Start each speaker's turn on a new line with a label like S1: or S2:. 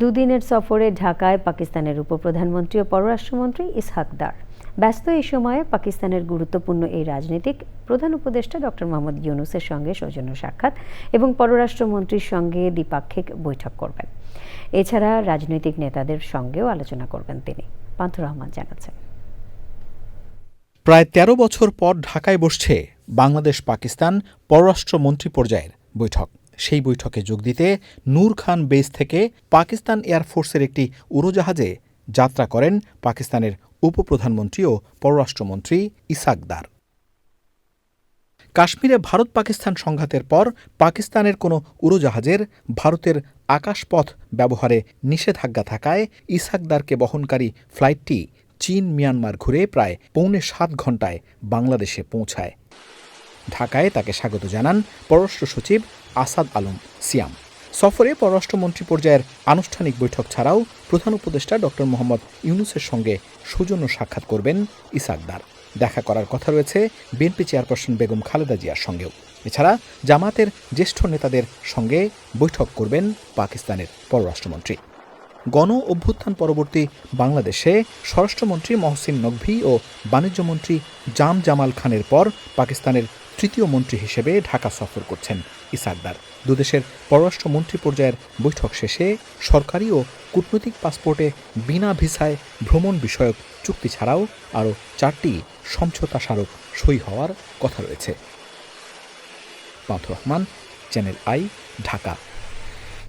S1: দুদিনের সফরে ঢাকায় পাকিস্তানের উপপ্রধানমন্ত্রী ও পররাষ্ট্রমন্ত্রী ইসহাক দার। ব্যস্ত এই সময়ে পাকিস্তানের গুরুত্বপূর্ণ এই রাজনীতিক প্রধান উপদেষ্টা ডক্টর মোহাম্মদ ইউনুসের সঙ্গে সৌজন্য সাক্ষাৎ এবং পররাষ্ট্রমন্ত্রীর সঙ্গে দ্বিপাক্ষিক বৈঠক করবেন। এছাড়া রাজনৈতিক নেতাদের সঙ্গেও আলোচনা করবেন তিনি। পান্থ রহমান জানাচ্ছেন।
S2: প্রায় ১৩ বছর পর ঢাকায় বসছে বাংলাদেশ পাকিস্তান পররাষ্ট্রমন্ত্রী পর্যায়ের বৈঠক। সেই বৈঠকে যোগ দিতে নূর খান বেস থেকে পাকিস্তান এয়ারফোর্সের একটি উড়োজাহাজে যাত্রা করেন পাকিস্তানের উপপ্রধানমন্ত্রী ও পররাষ্ট্রমন্ত্রী ইসাকদার কাশ্মীরে ভারত পাকিস্তান সংঘাতের পর পাকিস্তানের কোনো উড়োজাহাজের ভারতের আকাশপথ ব্যবহারে নিষেধাজ্ঞা থাকায় ইসাকদারকে বহনকারী ফ্লাইটটি চীন মিয়ানমার ঘুরে প্রায় পৌনে সাত ঘন্টায় বাংলাদেশে পৌঁছায়। ঢাকায় তাকে স্বাগত জানান পররাষ্ট্র সচিব আসাদ আলম সিয়াম। সফরে পররাষ্ট্রমন্ত্রী পর্যায়ের আনুষ্ঠানিক বৈঠক ছাড়াও প্রধান উপদেষ্টা ডক্টর মোহাম্মদ ইউনুসের সঙ্গে সৌজন্য সাক্ষাৎ করবেন ইসাকদার। দেখা করার কথা রয়েছে বিএনপি চেয়ারপারসন বেগম খালেদা জিয়ার সঙ্গেও। এছাড়া জামাতের জ্যেষ্ঠ নেতাদের সঙ্গে বৈঠক করবেন পাকিস্তানের পররাষ্ট্রমন্ত্রী গণ অভ্যুত্থান পরবর্তী বাংলাদেশে স্বরাষ্ট্রমন্ত্রী মহসিন নকভি ও বাণিজ্যমন্ত্রী জাম জামাল খানের পর পাকিস্তানের তৃতীয় মন্ত্রী হিসেবে ঢাকা সফর করছেন ইসাকদার। দুদেশের পররাষ্ট্র মন্ত্রী পর্যায়ের বৈঠক শেষে সরকারি ও কূটনৈতিক পাসপোর্টে বিনা ভিসায় ভ্রমণ বিষয়ক চুক্তি ছাড়াও আরও চারটি সমঝোতা স্মারক সই হওয়ার কথা রয়েছে। Pantha Rahman, channel I, Dhaka.